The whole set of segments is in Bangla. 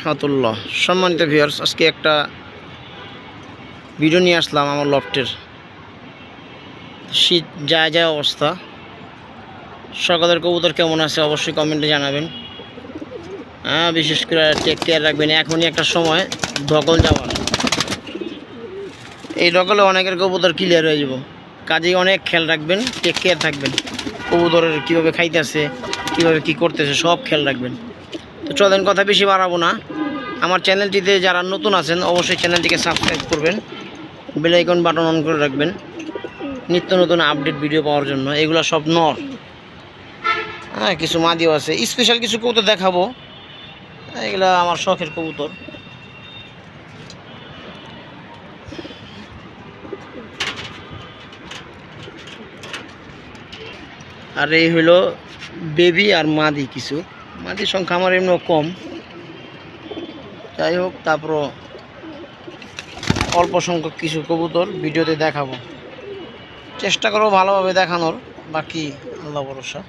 রহমতুল্লাহ। সম্মানিত ভিউয়ার্স আজকে একটা ভিডিও নিয়ে আসলাম আমার লফটের শীত যায় যা অবস্থা। সকালের কবুতর কেমন আছে অবশ্যই কমেন্টে জানাবেন। হ্যাঁ বিশেষ করে টেক কেয়ার রাখবেন। এখনই একটা সময়, ধকল যাওয়ার। এই ধকলে অনেকের কবুতর ক্লিয়ার হয়ে যাব। কাজেই অনেক খেয়াল রাখবেন টেক কেয়ার থাকবেন। কবুতরের কীভাবে খাইতেছে, কীভাবে কী করতেছে, সব খেয়াল রাখবেন। তো চলেন, কথা বেশি বাড়াবো না। আমার চ্যানেলটিতে যারা নতুন আছেন, অবশ্যই চ্যানেলটিকে সাবস্ক্রাইব করবেন। বেলাইকন বাটন অন করে রাখবেন। নিত্য নতুন আপডেট ভিডিও পাওয়ার জন্য। এগুলো সব নর। হ্যাঁ কিছু মাদিও আছে। স্পেশাল কিছু কবুতর দেখাবো। এগুলা আমার শখের কবুতর। আর এই হলো বেবি আর মাদি কিছু। মাদির সংখ্যা আমার এমনি কম। যাই হোক তারপর অল্প সংখ্যক কিছু কবুতর ভিডিওতে দেখাবো। চেষ্টা করব ভালোভাবে দেখানোর, বাকি আল্লাহ ভরসা।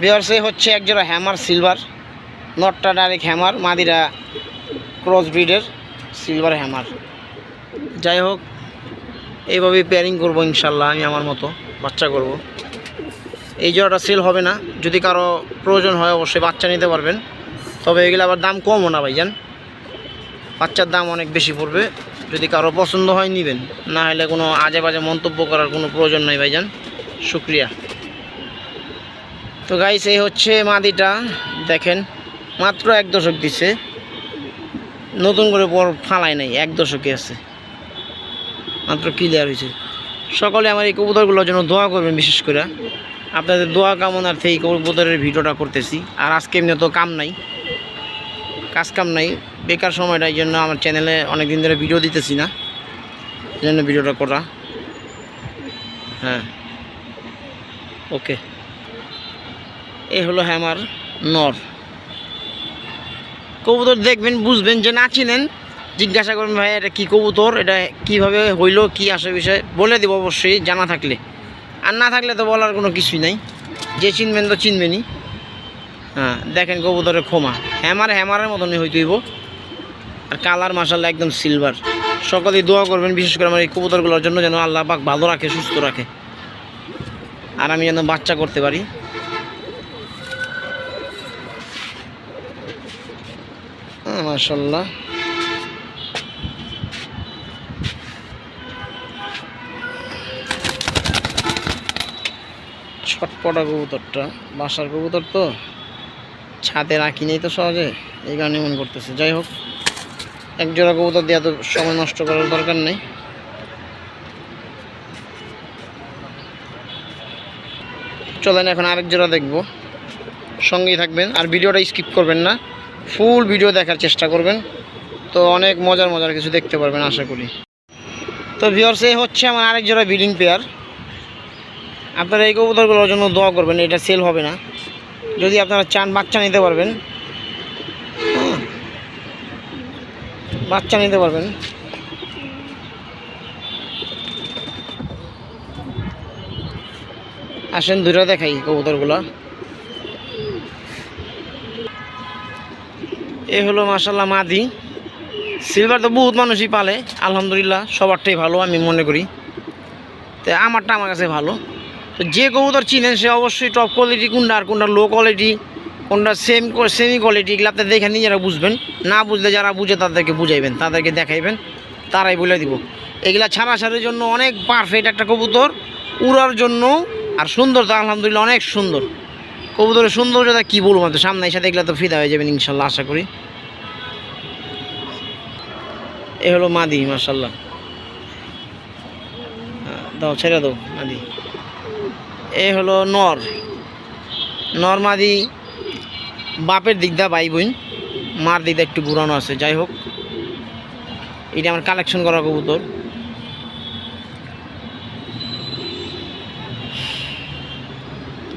বিহার্সে হচ্ছে একজোড়া হ্যামার সিলভার, নটটা ডাইরেক্ট হ্যামার, মাদিরা ক্রস ব্রিডের সিলভার হ্যামার। যাই হোক এইভাবে পেয়ারিং করব ইনশাল্লাহ, আমি আমার মতো বাচ্চা করব। এই জোড়াটা সেল হবে না। যদি কারও প্রয়োজন হয়, অবশ্যই বাচ্চা নিতে পারবেন। তবে এগুলো আবার দাম কমও না ভাইজান। বাচ্চার দাম অনেক বেশি পড়বে। যদি কারও পছন্দ হয়, নেবেন। না হলে কোনো আজে বাজে মন্তব্য করার কোনো প্রয়োজন নাই ভাইজান। শুক্রিয়া। তো গাইস এই হচ্ছে মাদিটা। দেখেন, মাত্র এক দশক দিছে। নতুন করে পর ফালাই নাই, এক দশকে আছে। মাত্র ক্লিয়ার হয়েছে। সকলে আমার এই কবুতরগুলোর জন্য দোয়া করবেন বিশেষ করে। আপনাদের দোয়া কামনার্থে এই কবুতরের ভিডিওটা করতেছি। আর আজকে এমনি তো কাম নাই। কাজ কাম নাই। বেকার সময়টা এই জন্য আমার চ্যানেলে অনেক দিন ধরে ভিডিও দিতেছি না। এই জন্য ভিডিওটা করা। হ্যাঁ। ওকে। এই হলো হ্যামার নর। কবুতর দেখবেন, বুঝবেন যে না চিনেন, জিজ্ঞাসা করবেন ভাই, এটা কী কবুতর? এটা কীভাবে হইল, কি আসে বিষয়ে? বলে দেবো অবশ্যই, জানা থাকলে। আর না থাকলে তো বলার কোনো কিছুই নাই। যে চিনবেন তো চিনবেনই। হ্যাঁ দেখেন কবুতরের ক্ষমা। হ্যামার হ্যামারের মতনই হইতেইব আর কালার মাসাল্লাহ একদম সিলভার সকলেই দোয়া করবেন বিশেষ করে আমার এই কবুতরগুলোর জন্য যেন আল্লাহ পাক ভালো রাখে, সুস্থ রাখে। আর আমি যেন বাচ্চা করতে পারি। হ্যাঁ মাসাল্লাহ ছটপটা কবুতরটা, বাসার কবুতর তো। ছাদে রাখি নেই তো সহজে, এই কারণে মন করতেছে। যাই হোক, এক জোড়া কবুতর দিয়ে তো সময় নষ্ট করার দরকার নেই। চলেন এখন আরেক জোড়া দেখব। সঙ্গেই থাকবেন, আর ভিডিওটা স্কিপ করবেন না। ফুল ভিডিও দেখার চেষ্টা করবেন। তো অনেক মজার মজার কিছু দেখতে পারবেন, আশা করি। তো ভিওর্স এই হচ্ছে আমার আরেক জোড়া বিডিং পেয়ার আপনারা এই কবুতরগুলোর জন্য দোয়া করবেন, এটা সেল হবে না। যদি আপনারা চান, বাচ্চা নিতে পারবেন। বাচ্চা নিতে পারবেন। আসেন দুটো দেখাই কবুতরগুলো। এ হলো মাসাল্লাহ মাদি। সিলভার তো বহুত মানুষই পালে, আলহামদুলিল্লাহ, সবারটাই ভালো, আমি মনে করি। তো আমারটা আমার কাছে ভালো। তো যে কবুতর চিনেন সে অবশ্যই টপ কোয়ালিটি কোনটা আর কোনটা লো কোয়ালিটি কোনটা সেম সেমি কোয়ালিটি এগুলো আপনি দেখে নিজেরা বুঝবেন। না বুঝলে যারা বুঝে তাদেরকে বুঝাইবেন, তাদেরকে দেখাইবেন, তারাই বলে দিব। এগুলা ছাড়াছাড়ির জন্য অনেক পারফেক্ট একটা কবুতর, উড়ার জন্য আর সুন্দর তো আলহামদুলিল্লাহ অনেক সুন্দর। কবুতরের সৌন্দর্যতা কী বলব তো সামনে এসে দেখলে তো ফিদা হয়ে যাবেন ইনশাল্লাহ, আশা করি। এ হলো মাদি মার্শাল্লাহ দাও, ছেড়ে দাও, মাদি। এ হলো নর। নর মাদি বাপের দিক দা ভাই বোন, মার দিক দা একটু পুরানো আছে, যাই হোক। এটা আমার কালেকশন করা কবুতর।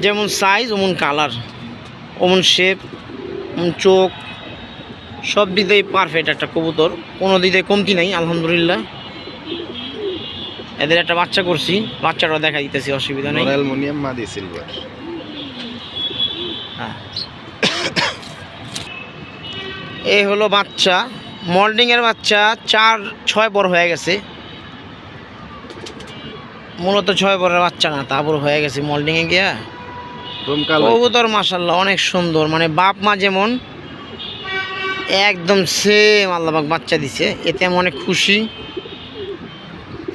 যেমন সাইজ ওমন কালার ওমন শেপ ওমন চোখ, সব দিক পারফেক্ট একটা কবুতর। কোনো দিক কমতি নাই, আলহামদুলিল্লাহ। এদের একটা বাচ্চা করছি বাচ্চাটা দেখা দিতেছি অসুবিধা নেই। অ্যালুমিনিয়াম মাদি সিলভার হ্যাঁ। এই হলো বাচ্চা মল্ডিংয়ের বাচ্চা চার ছয় বড় হয়ে গেছে। মূলত ছয় বড়ের বাচ্চা না তারপর হয়ে গেছে মল্ডিংয়ে গিয়া। কবুতর মাসাল্লাহ অনেক সুন্দর। মানে বাপ মা যেমন একদম সেম আল্লাহবাক বাচ্চা দিছে এতে আমি অনেক খুশি।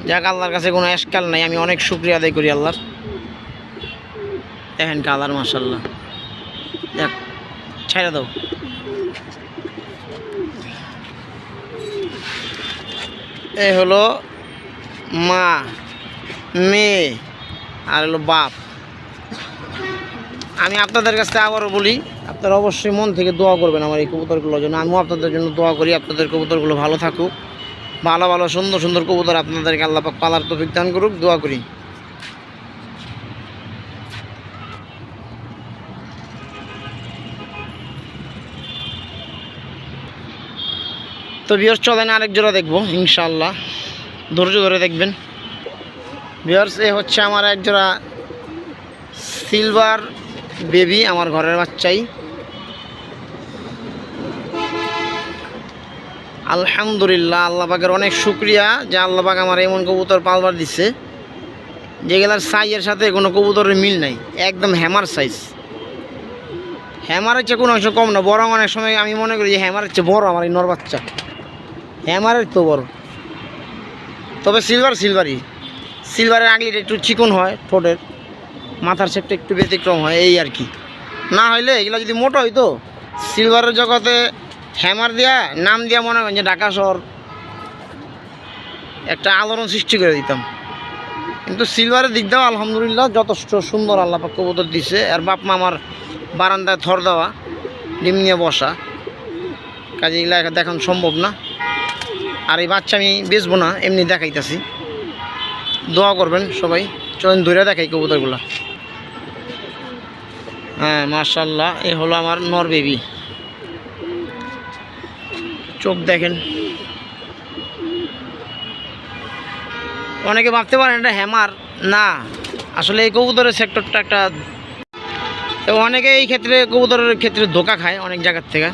যাক, আল্লাহর কাছে কোনো এসকাল নাই, আমি অনেক শুক্রিয়া আদায় করি আল্লাহর। দেখেন কালার মাসাল্লাহ দেখ ছেড়ে দাও। এ হলো মা, মেয়ে, আর হলো বাপ। আমি আপনাদের কাছে আবারও বলি, আপনারা অবশ্যই মন থেকে দোয়া করবেন আমার এই কবুতরগুলোর জন্য। আমিও আপনাদের জন্য দোয়া করি, আপনাদের কবুতরগুলো ভালো থাকুক। ভালো ভালো, সুন্দর সুন্দর কবুতর আপনাদেরকে আল্লাহ পাক পালার তৌফিক দান করুক, দোয়া করি। তো বিয়ার্স চলেন আরেক জোড়া দেখব ইনশাল্লাহ ধৈর্য ধরে দেখবেন। বিয়ার্স এ হচ্ছে আমার এক জোড়া সিলভার বেবি আমার ঘরের বাচ্চাই। আলহামদুলিল্লাহ আল্লাহ পাকের অনেক শুক্রিয়া যে আল্লাহ পাক আমার এমন কবুতর পালবার দিচ্ছে যেগুলার সাইজের সাথে কোনো কবুতরের মিল নাই, একদম হ্যামার সাইজ হ্যামারের চেয়ে কোনো অংশ কম না, বরং অনেক সময় আমি মনে করি যে হ্যামারের চেয়ে বড় আমার এই নর বাচ্চা। হ্যামারের তো বড়। তবে সিলভার সিলভারই সিলভারের আগলিটা একটু চিকন হয়, ঠোঁটের। মাথার শেপটা একটু ব্যতিক্রম হয়, এই আর কি। না হইলে এগুলো যদি মোটো হইতো সিলভারের জগতে হ্যামার দিয়া, নাম দিয়া মনে করেন যে ঢাকা শহর একটা আলোড়ন সৃষ্টি করে দিতাম। কিন্তু সিলভারের দিক দাও আলহামদুলিল্লাহ যথেষ্ট সুন্দর আল্লাহ কবুতর দিছে। আর বাপ মা আমার বারান্দায় থর দেওয়া, ডিম নিয়ে বসা। কাজে এগুলা দেখানো সম্ভব না। আর এই বাচ্চা আমি বেচবো না, এমনি দেখাইতেছি। দোয়া করবেন সবাই। চলেন ধরে দেখাই কবুতরগুলা। হ্যাঁ মার্শাল্লাহ এ হলো আমার নর বেবি চোখ দেখেন। অনেকে ভাবতে পারেন এটা হ্যামার। না আসলে এই কবুতরের সেক্টরটা একটা তো অনেকে এই ক্ষেত্রে কবুতরের ক্ষেত্রে ধোকা খায় অনেক জায়গার থেকে।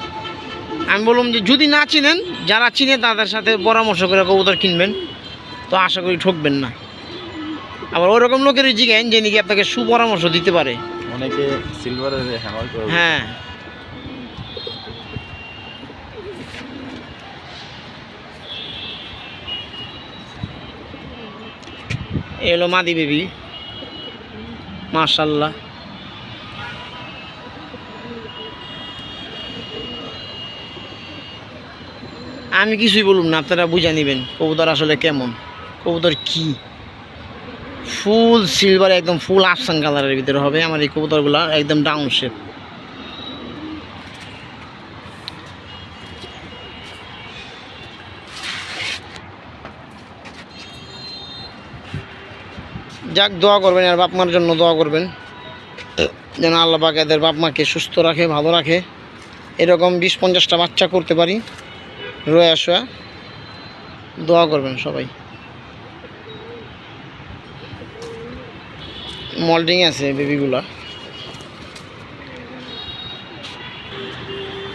আমি বললাম যে যদি না চিনেন যারা চিনে তাদের সাথে পরামর্শ করে কবুতর কিনবেন। তো আশা করি ঠকবেন না। আবার ওরকম লোকেরই জিজ্ঞেন যে নাকি আপনাকে সুপরামর্শ দিতে পারে। অনেকে সিলভারের হ্যাঁ। এ হলো মাদি বেবি। মাশাল্লাহ। আমি কিছুই বলুন না, আপনারা বুঝে নেবেন কবুতর আসলে কেমন, কবুতর কি। ফুল সিলভার একদম ফুল আফসান কালারের ভিতরে হবে, আমার এই কবুতরগুলো একদম ডাউন শেপ যাক, দোয়া করবেন, আর বাপ মার জন্য দোয়া করবেন। যেন আল্লাহ পাক এদের বাপ মাকে সুস্থ রাখে, ভালো রাখে। এরকম বিশ পঞ্চাশটা বাচ্চা করতে পারি, রয়ে আসা দোয়া করবেন সবাই। মল্ডিং আছে বেবিগুলা।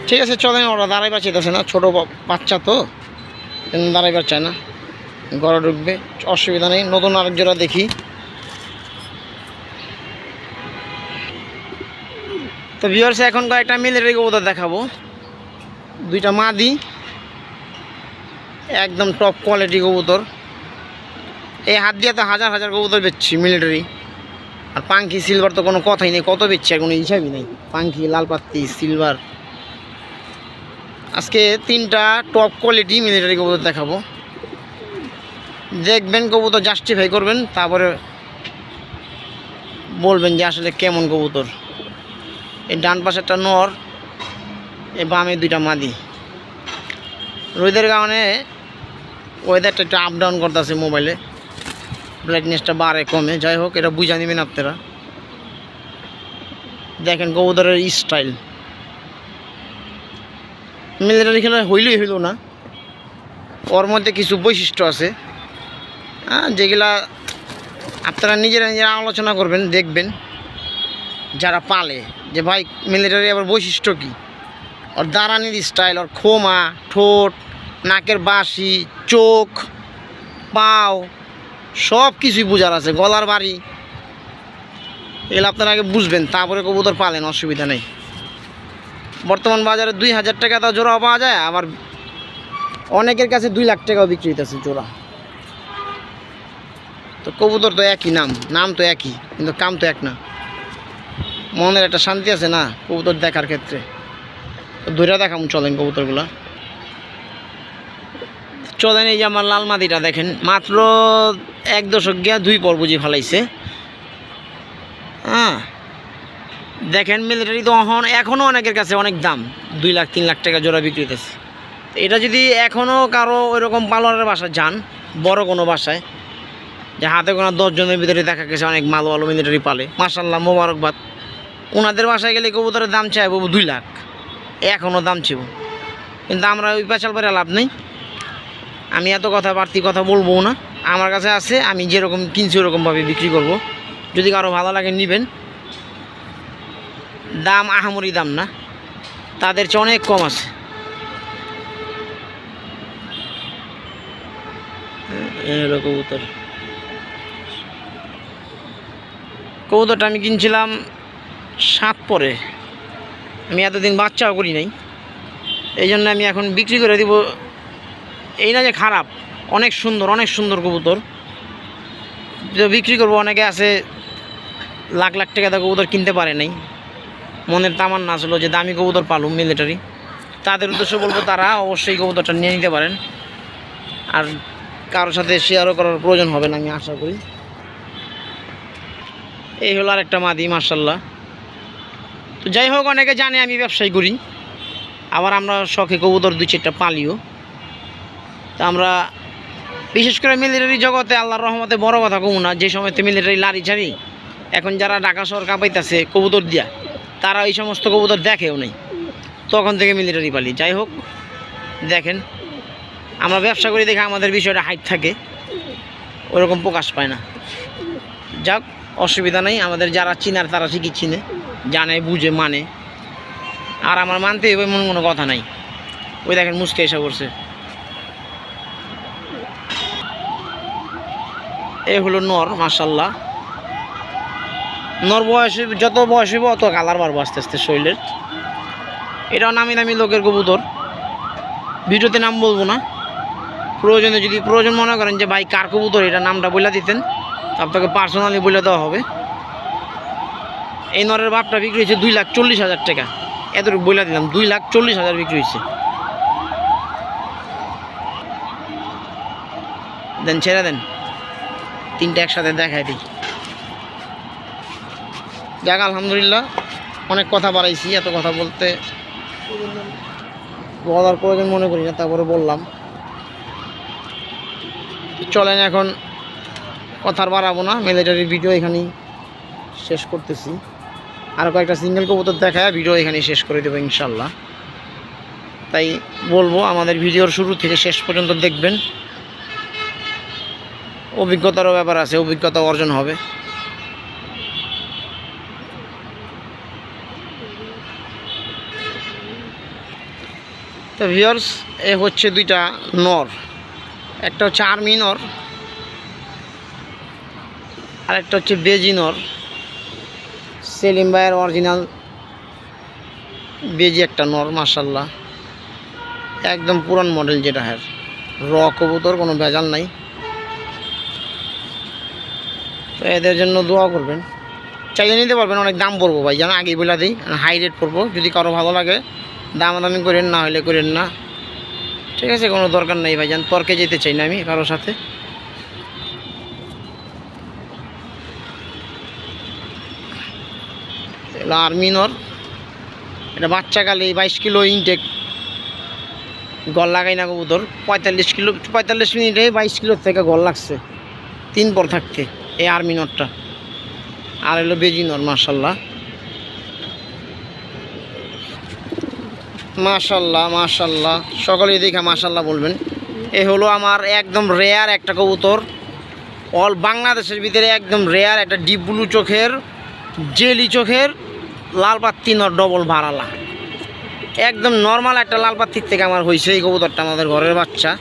ঠিক আছে, চলেন, ওরা দাঁড়াইবার চাইতেছে না, ছোটো বাচ্চা তো। দাঁড়াইবার চায় না। ঘরে ঢুকবে, অসুবিধা নেই। নতুন আরেক জোড়া দেখি। তো ভিউয়ার্স এখন কয়েকটা মিলিটারি কবুতর দেখাবো। দুইটা মাদি, একদম টপ কোয়ালিটি কবুতর। এই হাত দিয়ে তো হাজার হাজার কবুতর বেচছি মিলিটারি আর পাঙ্কি সিলভার তো কোনো কথাই নেই, কত বেচছি আর কোনো হিসাবই নেই। পাঙ্কি লাল পাত্তি সিলভার আজকে তিনটা টপ কোয়ালিটি মিলিটারি কবুতর দেখাবো। দেখবেন কবুতর জাস্টিফাই করবেন, তারপরে বলবেন যে আসলে কেমন কবুতর। এই ডান পাশে একটা নর, এই বামে দুইটা মাদি। রোদের কারণে ওয়েদারটা একটু আপ ডাউন করতেছে মোবাইলে ব্রাইটনেসটা বাড়ে, কমে। যাই হোক, এটা বুঝা নেবেন আপনারা। দেখেন কবুতরের স্টাইল মিলিটারি খেলা হইলেই হইল না। ওর মধ্যে কিছু বৈশিষ্ট্য আছে। হ্যাঁ যেগুলা আপনারা নিজেরা নিজেরা আলোচনা করবেন, দেখবেন। যারা পালে। যে ভাই মিলিটারি আবার বৈশিষ্ট্য কী? ওর দাঁড়ানির স্টাইল ওর খোমা ঠোঁট, নাকের বাঁশি, চোখ, পাও, সব কিছুই বোঝার আছে, গলার বাড়ি। এগুলো আপনারা আগে বুঝবেন, তারপরে কবুতর পালেন, অসুবিধা নেই। বর্তমান বাজারে দুই হাজার টাকা তা জোড়া পাওয়া যায়, আবার অনেকের কাছে দুই লাখ টাকাও বিক্রি হইতেছে জোড়া। তো কবুতর তো একই, নাম নাম তো একই, কিন্তু কাম তো এক না। মনের একটা শান্তি আছে না কবুতর দেখার ক্ষেত্রে। ধরে দেখাম, চলেন কবুতরগুলা। চলেন এই যে আমার লাল মাদিটা দেখেন, মাত্র এক দশক গিয়া দুই পর বুঝি ফেলাইছে। হ্যাঁ দেখেন মিলিটারি তো এখন এখনও অনেকের কাছে অনেক দাম, দুই লাখ, তিন লাখ টাকা জোড়া বিক্রি হতেছে এটা যদি এখনও কারও ওইরকম পালোয়ারের বাসায় যান, বড় কোনো বাসায়, যে হাতে কোনো দশজনের ভিতরে দেখা গেছে অনেক মাল ভালো মিলিটারি পালে। মার্শাল্লাহ মোবারকবাদ। ওনাদের বাসায় গেলে কবুতরের দাম চাইব দুই লাখ। এখনও দাম ছিল কিন্তু আমরা ওই পেঁচাল পেরে লাভ নেই। আমি এত কথা বাড়তি কথা বলব না। আমার কাছে আছে, আমি যেরকম কিনছি ওরকমভাবে বিক্রি করব। যদি কারও ভালো লাগে নেবেন। দাম আহামরি দাম না। তাদের চেয়ে অনেক কম আছে। কবুতর। কবুতরটা আমি কিনছিলাম সাত পরে। আমি এতদিন বাচ্চাও করি নাই। এই জন্য আমি এখন বিক্রি করে দিব। এই না যে খারাপ, অনেক সুন্দর অনেক সুন্দর কবুতর। বিক্রি করব, অনেকে আছে লাখ লাখ টাকা কবুতর কিনতে পারে নাই। মনের তামান না ছিল যে দামি কবুতর পালুম মিলিটারি তাদের উদ্দেশ্য বলব, তারা অবশ্যই কবুতরটা নিয়ে নিতে পারেন। আর কারোর সাথে শেয়ারও করার প্রয়োজন হবে না, আমি আশা করি। এই হলো আরেকটা মাদি মার্শাল্লাহ তো যাই হোক, অনেকে জানে আমি ব্যবসায় করি। আবার আমরা শখে কবুতর দুই চারটা পালিও। তো আমরা বিশেষ করে মিলিটারি জগতে আল্লাহর রহমতে বড় কথা কমু না, যে সময়তে মিলিটারি লারি ছাড়ি এখন যারা ঢাকা শহর কাঁপাইতেছে কবুতর দিয়া, তারা এই সমস্ত কবুতর দেখেও নেই। তখন থেকে মিলিটারি পালি। যাই হোক, দেখেন, আমরা ব্যবসা করি দেখে আমাদের বিষয়টা হাইট থাকে, ওরকম প্রকাশ পায় না। যাক, অসুবিধা নেই, আমাদের যারা চিনার তারা ঠিকই চিনে। জানে বুঝে মানে। আর আমার মানতে হবে এমন কোনো কথা নাই। ওই দেখেন মুসকে এসে পড়ছে। এ হলো নর মাসাল্লাহ নর বয়স, যত বয়স হইব অত কালার বাড়বো আস্তে আস্তে শরীরের। এটাও নামি দামি লোকের কবুতর। ভিডিওতে নাম বলব না। প্রয়োজনে যদি, প্রয়োজন মনে করেন যে, ভাই কার কবুতর? এটা নামটা বলে দিতেন। আপনাকে পার্সোনালি বলে দেওয়া হবে। এই নরের বাপটা বিক্রি হয়েছে দুই লাখ চল্লিশ হাজার টাকা। এতটুকু বলে দিলাম, দুই লাখ চল্লিশ হাজার বিক্রি হয়েছে। দেন, ছেড়ে দেন। তিনটা একসাথে দেখাই দিই। যাক, আলহামদুলিল্লাহ, অনেক কথা বাড়াইছি, এত কথা বলতে। বলার প্রয়োজন মনে করি না, তারপরে বললাম। চলেন এখন, কথার বাড়াবো না মিলিটারির ভিডিও এখানেই শেষ করতেছি। আরও কয়েকটা সিঙ্গেল কবুতর দেখায় ভিডিও এখানে শেষ করে দেবো ইনশাল্লাহ। তাই বলব, আমাদের ভিডিওর শুরু থেকে শেষ পর্যন্ত দেখবেন। অভিজ্ঞতারও ব্যাপার আছে, অভিজ্ঞতা অর্জন হবে। তো ভিওর্স এ হচ্ছে দুইটা নর। একটা হচ্ছে আর্মি নর আর একটা হচ্ছে বেজি নর। সেলিম ভাইয়ের অরিজিনাল বেজি একটা নর মার্শাল্লাহ একদম পুরান মডেল যেটা হ্যার। র কবুতর, কোনো ভেজাল নাই। তো এদের জন্য দোয়া করবেন। চাইলে নিতে পারবেন, অনেক দাম পড়ব ভাই জানো আগেই বলে দিই হাই রেট পড়ব। যদি কারও ভালো লাগে, দামাদামি করেন, না হলে করেন না। ঠিক আছে, কোনো দরকার নেই ভাই ভাইজান, তর্কে যেতে চাই না আমি কারোর সাথে। আর্মিনর এটা বাচ্চাকালে বাইশ কিলো ইনটেক গল লাগাই না কবুতর। পঁয়তাল্লিশ কিলো, পঁয়তাল্লিশ মিনিটে বাইশ কিলোর থেকে গল লাগছে। তিন পর থাকতে এই আর্মিনরটা আর এলো বেজিনর মার্শাল্লাহ মাশাল্লাহ। মাশাল্লাহ সকলেই দেখে মাশাল্লাহ বলবেন। এ হলো আমার একদম রেয়ার একটা কবুতর। অল বাংলাদেশের ভিতরে একদম রেয়ার একটা ডিপ ব্লু চোখের জেলি চোখের। লাল পাত্তি ডবল ভাড়ালা। একদম নর্মাল একটা লাল পাত্তির থেকে আমার হয়েছে এই কবুতরটা আমাদের ঘরের বাচ্চা।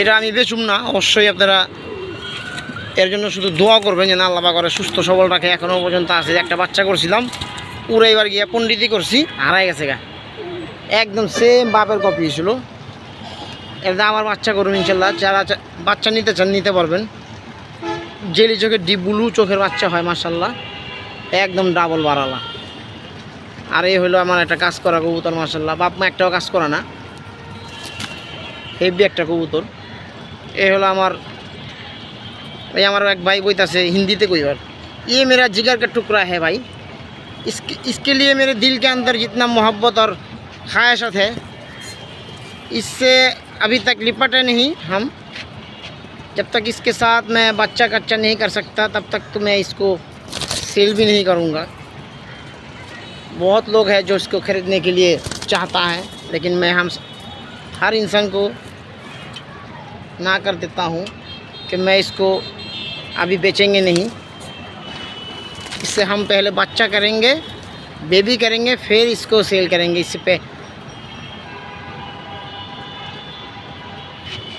এটা আমি বেচুম না, অবশ্যই আপনারা এর জন্য শুধু দোয়া করবেন যে না আল্লাহ করে সুস্থ সবল রাখে। এখনও পর্যন্ত আছে, একটা বাচ্চা করছিলাম, পুরো এবার গিয়ে পণ্ডিতই করছি, হারাই গেছে গা। একদম সেম বাপের কপি ছিল। এটা আমার বাচ্চা করুন ইনশাল্লাহ, যারা বাচ্চা নিতে চান, নিতে পারবেন। জেলি চোখের ডিপ ব্লু চোখের বাচ্চা হয় মার্শাল্লাহ একদম ডাবল বাড়ালা আর এই হলো আমার একটা কাজ করা কবুতর মার্শাল্লাহ বাপ মা একটাও কাজ করা না হেভি একটা কবুতর এই হলো আমার এই আমার এক भाई বইতাছে হিন্দিতে কইবার ये मेरा जिगर का टुकड़ा है भाई इसके इसके लिए मेरे दिल के अंदर जितना मोहब्बत और ख्वाहिशत है इससे अभी तक लिपटे नहीं हम जब तक इसके साथ मैं बच्चा कच्चा नहीं कर सकता तब तक तो मैं इसको सेल भी नहीं करूँगा। बहुत लोग हैं जो इसको ख़रीदने के लिए चाहता है, लेकिन मैं हम हर इंसान को ना कर देता हूँ कि मैं इसको अभी बेचेंगे नहीं। इससे हम पहले बच्चा करेंगे, बेबी करेंगे, फिर इसको सेल करेंगे। इससे पे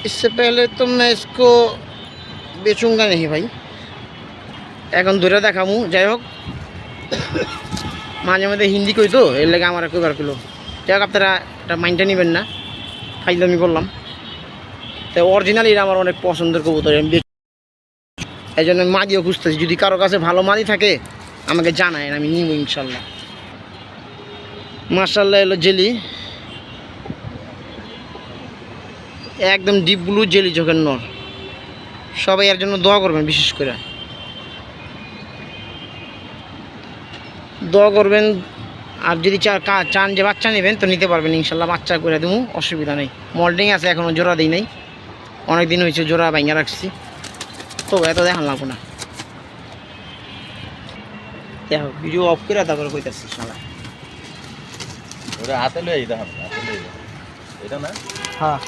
इससे पहले तो मैं इसको बेचूँगा नहीं भाई। এখন দূরে দেখামু, যাই হোক। মাঝে মাঝে হিন্দি কই তো, এর লেগে আমার কইবার কিলো যাই হোক, আপনারা এটা মাইন্ডটা নেবেন না, ফাইজলামি করলাম। তো অরিজিনাল এটা আমার অনেক পছন্দের কবুতর, আমি এই জন্য আমি মাদিও খুঁজতেছি। যদি কারও কাছে ভালো মাদি থাকে, আমাকে জানায় আমি নিব ইনশাল্লাহ। মার্শাল্লাহ এলো জেলি। একদম ডিপ ব্লু জেলি চোখের নর। সবাই এর জন্য দোয়া করবেন, বিশেষ করে। দোয়া করবেন আর যদি চান যে বাচ্চা নেবেন তো নিতে পারবেন ইনশাল্লাহ বাচ্চা করে দেবো অসুবিধা নেই। মল্ডিং আছে এখনও জোড়া দিই নাই। অনেক দিন হয়েছে জোড়া ভাঙা রাখছি। তো এত দেখান লাগবো না। দেখো ভিডিও অফ করে তারপরে কইতাছি হাতে হাতে এটা না? হ্যাঁ।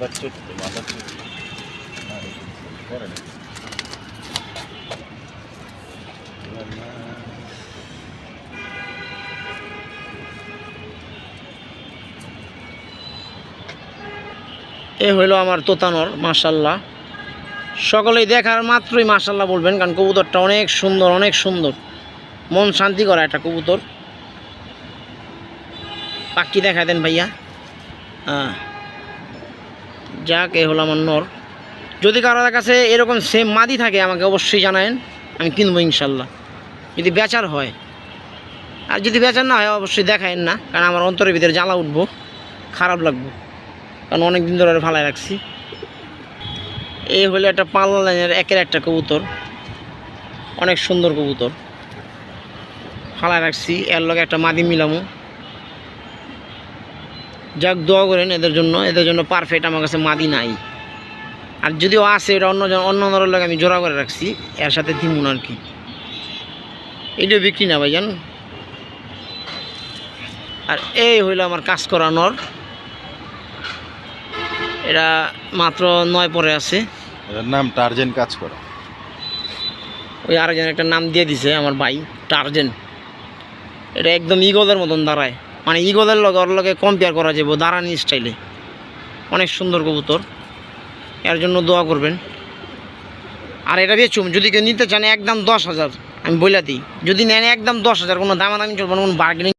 চোট চোট। না। এ হইল আমার তোতানর, মাশাল্লাহ। সকলেই দেখার মাত্রই মাশাল্লাহ বলবেন, কারণ কবুতরটা অনেক সুন্দর অনেক সুন্দর। মন শান্তি করা একটা কবুতর। পাখি দেখা দেন ভাইয়া। হ্যাঁ যাক, এ হলো আমার নর। যদি কারোর কাছে এরকম সেম মাদি থাকে, আমাকে অবশ্যই জানায়েন, আমি কিনবো ইনশাল্লাহ। যদি বেচার হয়। আর যদি বেচার না হয়, অবশ্যই দেখায়েন না, কারণ আমার অন্তরের ভিতরে জ্বালা উঠবো, খারাপ লাগবো। কারণ অনেক দিন ধরে ফালায় রাখছি। এই হলো একটা পাল্লা লাইনের একের একটা কবুতর। অনেক সুন্দর কবুতর। ফালায় রাখছি, এর লগে একটা মাদি মিলামো। যাক, দোয়া করেন এদের জন্য। এদের জন্য পারফেক্ট আমার কাছে মাদি নাই। আর যদিও আছে, এটা অন্য অন্য নরের লগে আমি জোড়া করে রাখছি, এর সাথে দিমুন আর কি। এটাও বিক্রি না ভাই, জান? আর এই হইল আমার কাজ করা নর। এটা মাত্র নয় পরে আছে। এটার নাম টার্জেন কাজ করা। ওই আরেকজন একটা নাম দিয়ে দিছে আমার ভাই টার্জেন। এটা একদম ইগলের মতন দাঁড়ায়। মানে ইগলের লগে ওর লগে কম্পেয়ার করা যাবে দাঁড়ানি স্টাইলে অনেক সুন্দর কবুতর। এর জন্য দোয়া করবেন। আর এটা বেচুম যদি কেউ নিতে চান একদম দশ হাজার আমি বলে দিই। যদি নেন একদম দশ হাজার কোনো দামাদামি চলবে না কোনো বার্গেনিং